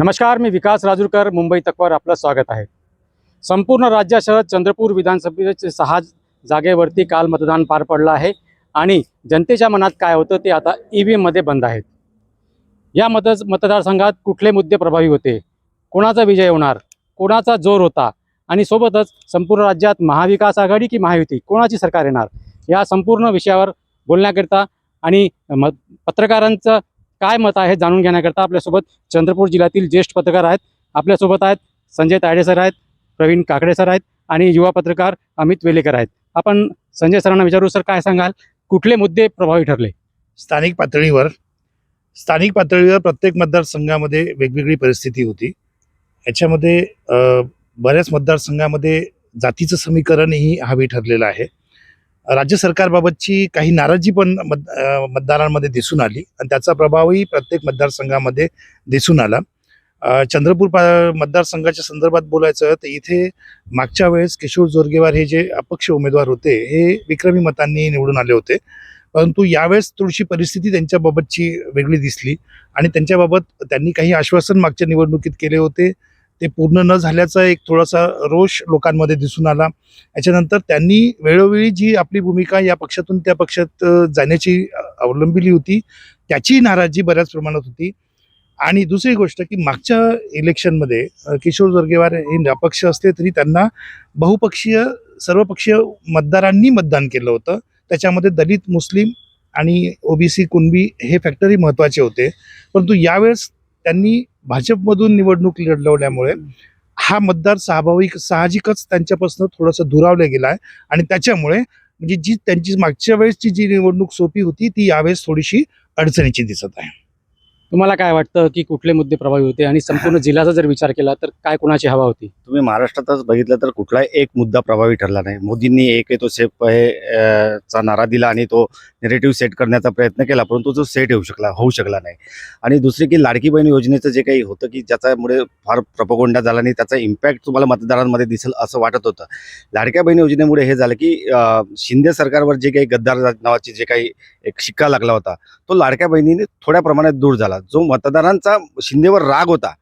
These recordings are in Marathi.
नमस्कार मी विकास राजूरकर मुंबई तकवर आपलं स्वागत आहे. संपूर्ण राज्यासह चंद्रपूर विधानसभेचे सहा जागेवरती काल मतदान पार पडलं आहे आणि जनतेच्या मनात काय होतं ते आता ई व्ही एममध्ये बंद आहेत. या मत मतदारसंघात कुठले मुद्दे प्रभावी होते? कोणाचा विजय होणार? कोणाचा जोर होता? आणि सोबतच संपूर्ण राज्यात महाविकास आघाडी की महायुती कोणाची सरकार येणार? या संपूर्ण विषयावर बोलण्याकरिता आणि म पत्रकारांचं काय मत आहे जाणून घेण्याकरता आपल्यासोबत चंद्रपूर जिल्ह्यातील ज्येष्ठ पत्रकार आहेत. आपल्यासोबत आहेत संजय तायडे सर आहेत प्रवीण काकडे सर आहेत आणि युवा पत्रकार अमित वेलेकर आहेत. आपण संजय सरांना विचारू सर काय सांगाल? कुठले मुद्दे प्रभावी ठरले? स्थानिक पातळीवर स्थानिक पातळीवर प्रत्येक मतदारसंघामध्ये वेगवेगळी परिस्थिती होती. याच्यामध्ये बऱ्याच मतदारसंघामध्ये जातीचं समीकरणही हवी ठरलेलं आहे. राज्य सरकारबाबतची काही नाराजी पण मत मतदारांमध्ये दिसून आली आणि त्याचा प्रभावही प्रत्येक मतदारसंघामध्ये दिसून आला. चंद्रपूर पा मतदारसंघाच्या संदर्भात बोलायचं तर इथे मागच्या वेळेस किशोर जोरगेवार हे जे अपक्ष उमेदवार होते हे विक्रमी मतांनी निवडून आले होते. परंतु यावेळेस थोडीशी परिस्थिती त्यांच्याबाबतची वेगळी दिसली आणि त्यांच्याबाबत त्यांनी काही आश्वासन मागच्या निवडणुकीत केले होते. ते पूर्ण न झाल्याचा एक थोडासा रोष लोकांमध्ये दिसून आला. याच्यानंतर त्यांनी वेळोवेळी जी आपली भूमिका या पक्षातून त्या पक्षात जाण्याची अवलंबिली होती त्याची नाराजी बऱ्याच प्रमाणात होती. आणि दुसरी गोष्ट की मागच्या इलेक्शनमध्ये किशोर जोरगेवार हे अपक्ष असले तरी त्यांना बहुपक्षीय सर्वपक्षीय मतदारांनी मतदान केलं होतं. त्याच्यामध्ये दलित मुस्लिम आणि ओबीसी कुणबी हे फॅक्टरी महत्त्वाचे होते. परंतु यावेळेस त्यांनी भाजपमधून निवडणूक लढवल्यामुळे हा मतदार स्वाभाविक साहजिकच त्यांच्यापासून थोडंसं दुरावला गेला आहे आणि त्याच्यामुळे म्हणजे जी त्यांची मागच्या वेळेसची जी निवडणूक सोपी होती ती यावेळेस थोडीशी अडचणीची दिसत आहे. तुम्हाला काय वाटतं की कुठले मुद्दे प्रभावी होते? आणि संपूर्ण जिल्ह्याचा जर विचार केला तर काय कोणाची हवा होती? तुम्ही महाराष्ट्रातच बघितलं तर कुठलाही एक मुद्दा प्रभावी ठरला नाही. मोदींनी एक आहे तो सेफ आहे चा नारा दिला आणि तो नेरेटिव्ह सेट करण्याचा प्रयत्न केला परंतु तो सेट होऊ शकला होऊ शकला नाही. आणि दुसरी की लाडकी बहीण योजनेचं जे काही होतं की ज्याच्यामुळे फार प्रपगोंडा झाला आणि त्याचा इम्पॅक्ट तुम्हाला मतदारांमध्ये दिसेल असं वाटत होतं. लाडक्या बहीण योजनेमुळे हे झालं की शिंदे सरकारवर जे काही गद्दार नावाची जे काही एक शिक्का लागला होता तो लाडक्या बहिणीने थोड्या प्रमाणात दूर झाला. जो मतदारांचा शिंदेवर राग होता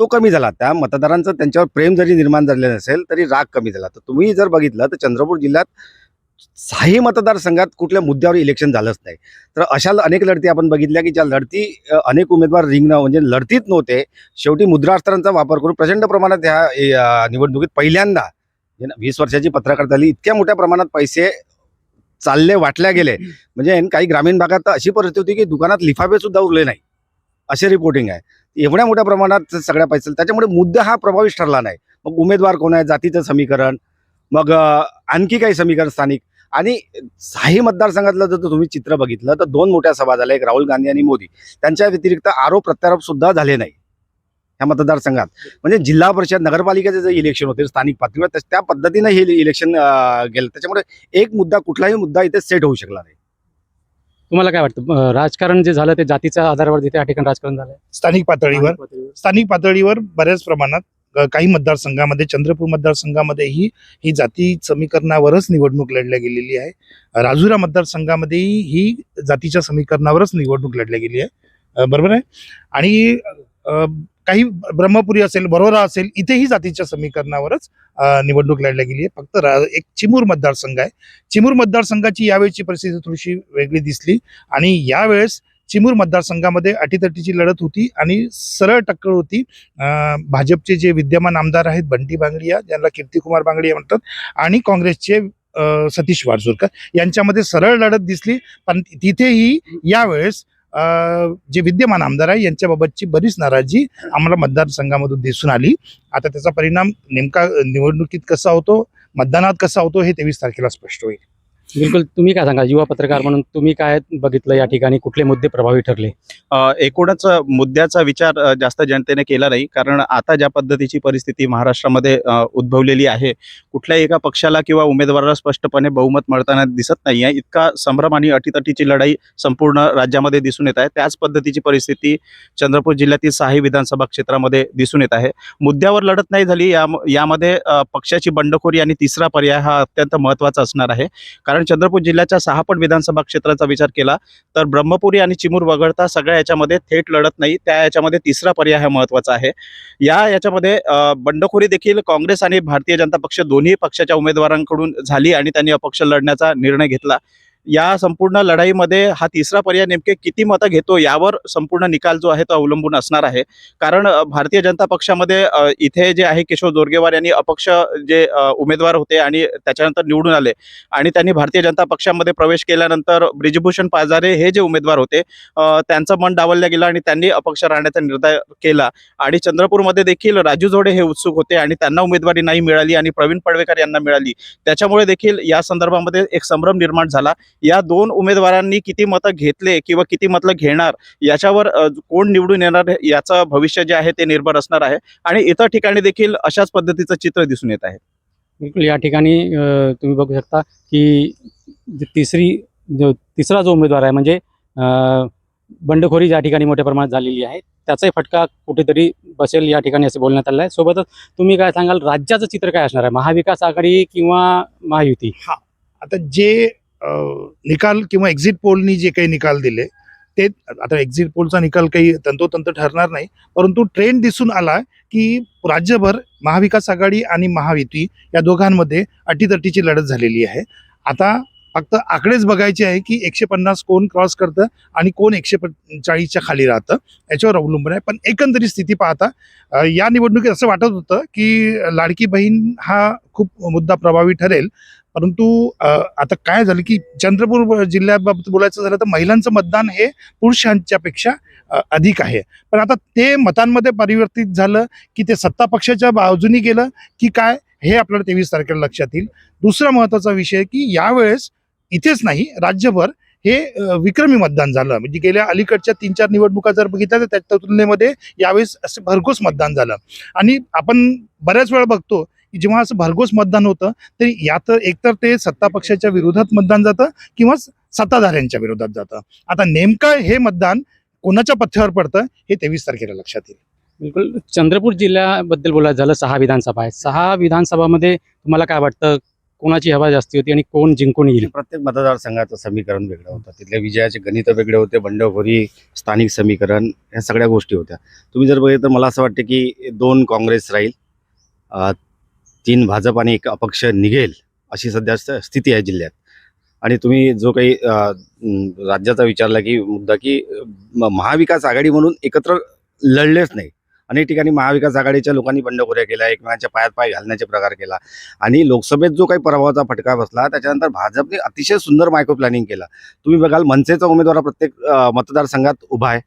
तो कमी झाला. त्या मतदारांचं त्यांच्यावर प्रेम जरी निर्माण झाले नसेल तरी राग कमी झाला. तर तुम्ही जर बघितलं तर चंद्रपूर जिल्ह्यात साही मतदारसंघात कुठल्या मुद्द्यावर इलेक्शन झालंच नाही. तर अशा अनेक लढती आपण बघितल्या की ज्या लढती अनेक उमेदवार रिंगणं म्हणजे लढतीत नव्हते शेवटी मुद्रास्त्रांचा वापर करून प्रचंड प्रमाणात ह्या निवडणुकीत पहिल्यांदा जे वीस वर्षाची पत्रकार झाली इतक्या मोठ्या प्रमाणात पैसे चालले वाटल्या गेले. म्हणजे काही ग्रामीण भागात तर अशी परिस्थिती होती की दुकानात लिफाफे सुद्धा उरले नाही. असे रिपोर्टिंग आहे. एवढ्या मोठ्या प्रमाणात सगळ्या पैसे त्याच्यामुळे मुद्दा हा प्रभावित ठरला नाही. मग उमेदवार कोण आहे? जातीचं समीकरण. मग आणखी काही समीकरण स्थानिक. आणि साही मतदारसंघातलं जर तुम्ही चित्र बघितलं तर दोन मोठ्या सभा झाल्या एक राहुल गांधी आणि मोदी. त्यांच्या व्यतिरिक्त आरोप प्रत्यारोप सुद्धा झाले नाही. ह्या मतदारसंघात. म्हणजे जिल्हा परिषद नगरपालिकेचे जे इलेक्शन होते स्थानिक पातळीवर त्या पद्धतीनं हे इलेक्शन गेलं. त्याच्यामुळे एक मुद्दा कुठलाही मुद्दा इथे सेट होऊ शकला नाही. तुम्हाला काय वाटतं? राजकारण जे झालं ते जातीच्या आधारावर तिथे या ठिकाणी राजकारण झालं स्थानिक पातळीवर. स्थानिक पातळीवर बऱ्याच प्रमाणात काही मतदारसंघामध्ये चंद्रपूर मतदारसंघामध्येही ही जाती समीकरणावरच निवडणूक लढल्या गेलेली आहे. राजुरा मतदारसंघामध्येही ही जातीच्या समीकरणावरच निवडणूक लढल्या गेली आहे. बरोबर आहे? आणि काही ब्रह्मपुरी असेल बरोरा असेल इथेही जातीच्या समीकरणावरच निवडणूक लढल्या गेली आहे. फक्त एक चिमूर मतदारसंघ आहे. चिमूर मतदारसंघाची यावेळची परिस्थिती थोडीशी वेगळी दिसली आणि यावेळेस चिमूर मतदारसंघामध्ये अटीतटीची लढत होती आणि सरळ टक्कर होती. भाजपचे जे विद्यमान आमदार आहेत बंटी बांगडिया ज्यांना कीर्तीकुमार बांगडिया म्हणतात आणि काँग्रेसचे सतीश वारसुरकर यांच्यामध्ये सरळ लढत दिसली. पण तिथेही यावेळेस जे विद्यमान आमदार आहे यांच्याबाबतची बरीच नाराजी आम्हाला मतदारसंघामधून दिसून आली. आता त्याचा परिणाम नेमका निवडणुकीत कसा होतो मतदानात कसा होतो हे तेवीस तारखेला स्पष्ट होईल. बिलकुल तुम्ही काय सांगा युवा पत्रकार म्हणून तुम्ही काय बघितलं या ठिकाणी? कुठले मुद्दे प्रभावी ठरले? एकूणच मुद्द्याचा विचार जास्त जनतेने केला नाही. कारण आता ज्या पद्धतीची परिस्थिती महाराष्ट्रामध्ये उद्भवलेली आहे कुठल्याही एका पक्षाला किंवा उमेदवाराला स्पष्टपणे बहुमत मिळताना दिसत नाही आहे. इतका संभ्रम आणि अटीतटीची लढाई संपूर्ण राज्यामध्ये दिसून येत आहे. त्याच पद्धतीची परिस्थिती चंद्रपूर जिल्ह्यातील सहाही विधानसभा क्षेत्रामध्ये दिसून येत आहे. मुद्द्यावर लढत नाही झाली. या यामध्ये पक्षाची बंडखोरी आणि तिसरा पर्याय हा अत्यंत महत्त्वाचा असणार आहे. कारण कारण चंद्रपूर जिल्ह्याच्या सहापट विधानसभा क्षेत्राचा विचार केला तर ब्रह्मपुरी आणि चिमूर वगळता सगळ्या याच्यामध्ये थेट लढत नाही. त्या याच्यामध्ये तिसरा पर्याय हा महत्त्वाचा आहे. या याच्यामध्ये बंडखोरी देखील काँग्रेस आणि भारतीय जनता पक्ष दोन्ही पक्षाच्या उमेदवारांकडून झाली आणि त्यांनी अपक्ष लढण्याचा निर्णय घेतला. या संपूर्ण लढाईमध्ये हा तिसरा पर्याय नेमके किती मतं घेतो यावर संपूर्ण निकाल जो आहे तो अवलंबून असणार आहे. कारण भारतीय जनता पक्षामध्ये इथे जे आहे किशोर जोरगेवार यांनी अपक्ष जे उमेदवार होते आणि त्याच्यानंतर निवडून आले आणि त्यांनी भारतीय जनता पक्षामध्ये प्रवेश केल्यानंतर ब्रिजभूषण पाजारे हे जे उमेदवार होते त्यांचं मन डावललं गेलं आणि त्यांनी अपक्ष राहण्याचा निर्णय केला. आणि चंद्रपूरमध्ये देखील राजू जोडे हे उत्सुक होते आणि त्यांना उमेदवारी नाही मिळाली आणि प्रवीण पडवेकर यांना मिळाली. त्याच्यामुळे देखील या संदर्भामध्ये एक संभ्रम निर्माण झाला. या दोन उमेदवारांनी किती मतं घेतले किंवा किती मतं घेणार याच्यावर कोण निवडून येणार याचं भविष्य जे आहे ते निर्भर असणार आहे. आणि इतर ठिकाणी देखील अशाच पद्धतीचं चित्र दिसून येत आहे. बिलकुल या ठिकाणी तुम्ही बघू शकता की तिसरी जो तिसरा जो उमेदवार आहे म्हणजे अ, बंडखोरी या ठिकाणी मोठ्या प्रमाणात झालेली आहे त्याचाही फटका कुठेतरी बसेल या ठिकाणी असं बोलण्यात आलं आहे. सोबतच तुम्ही काय सांगाल राज्याचं चित्र काय असणार आहे? महाविकास आघाडी किंवा महायुती? आता जे निकाल किंवा एक्झिट पोलनी जे काही निकाल दिले ते आता एक्झिट पोलचा निकाल काही तंतोतंत ठरणार नाही परंतु ट्रेंड दिसून आला की राज्यभर महाविकास आघाडी आणि महायुती या दोघांमध्ये अटीतटीची लढत झालेली आहे. आता फक्त आकडेच बघायचे आहे की एकशे पन्नास कोण क्रॉस करतं आणि कोण एकशे चाळीसच्या खाली राहतं याच्यावर अवलंबून आहे. पण एकंदरीत स्थिती पाहता या निवडणुकीत असं वाटत होतं की लाडकी बहीण हा खूप मुद्दा प्रभावी ठरेल. परंतु आता काय झालं की चंद्रपूर जिल्ह्याबाबत बोलायचं झालं तर महिलांचं मतदान हे पुरुषांच्या पेक्षा अधिक आहे. पण आता ते मतांमध्ये परिवर्तित झालं की ते सत्ता पक्षाच्या बाजूनी गेलं की काय हे आपल्याला तेवीस तारखेला लक्षात येईल. दुसरा महत्त्वाचा विषय की यावेळेस इथेच नाही राज्यभर हे विक्रमी मतदान झालं. म्हणजे गेल्या अलीकडच्या तीन चार निवडणुका जर बघितल्या तर त्या तुलनेमध्ये यावेळेस असं भरघोस मतदान झालं. आणि आपण बऱ्याच वेळा बघतो की जेव्हा असं भरघोस मतदान होतं तर यात एकतर ते सत्ता पक्षाच्या विरोधात मतदान जातं किंवा सत्ताधाऱ्यांच्या विरोधात जातं. आता नेमकं हे मतदान कोणाच्या पथ्यावर पडतं हे तेवीस तारखेला लक्षात येईल. बिलकुल. चंद्रपूर जिल्ह्याबद्दल बोलायचं झालं सहा विधानसभा आहेत. सहा विधानसभामध्ये तुम्हाला काय वाटतं? कोणाची हवा जास्ती होती आणि कोण जिंकून येईल? प्रत्येक मतदारसंघाचं समीकरण वेगळं होतं. तिथल्या विजयाचे गणित वेगळे होते बंडखोरी स्थानिक समीकरण ह्या सगळ्या गोष्टी होत्या. तुम्ही जर बघितलं तर मला असं वाटतं की दोन काँग्रेस राहील. तीन भाजप आणि एक अपक्ष निघेल अशी सध्या स्थिती आहे जिल्ह्यात. आणि तुम्ही जो काही राज्याचा विचारला की मुद्दा की महाविकास आघाडी म्हणून एकत्र लढलेच नाही. अनेक ठिकाणी महाविकास आघाडीच्या लोकांनी बंडखोऱ्या केल्या एकमेकांच्या पायात पाय घालण्याचे प्रकार केला. आणि लोकसभेत जो काही पराभवाचा फटका बसला त्याच्यानंतर भाजपने अतिशय सुंदर मायक्रो प्लॅनिंग केला. तुम्ही बघाल मनसेचा उमेदवार प्रत्येक मतदारसंघात उभा आहे.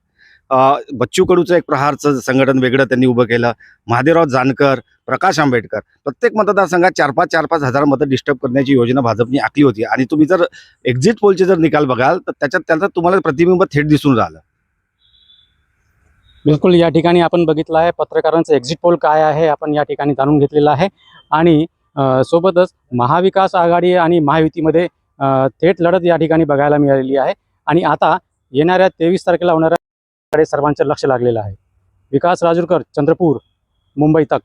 बच्चू कडूचं एक प्रहारचं संघटन वेगळं त्यांनी उभं केलं. महादेवराव जानकर प्रकाश आंबेडकर. प्रत्येक मतदारसंघात चार पाच चार पाच हजार मतं डिस्टर्ब करण्याची योजना भाजपने आखली होती. आणि तुम्ही जर एक्झिट पोलचे जर निकाल बघाल तर त्याच्यात त्याचा तुम्हाला प्रतिबिंब थेट दिसून राहिलं. बिलकुल या ठिकाणी आपण बघितलं आहे पत्रकारांचं एक्झिट पोल काय आहे आपण या ठिकाणी जाणून घेतलेलं आहे. आणि सोबतच महाविकास आघाडी आणि महायुतीमध्ये थेट लढत या ठिकाणी बघायला मिळालेली आहे. आणि आता येणाऱ्या तेवीस तारखेला होणाऱ्या कडे सर्वांचं लक्ष लागलेलं आहे. विकास राजूरकर चंद्रपूर मुंबई तक.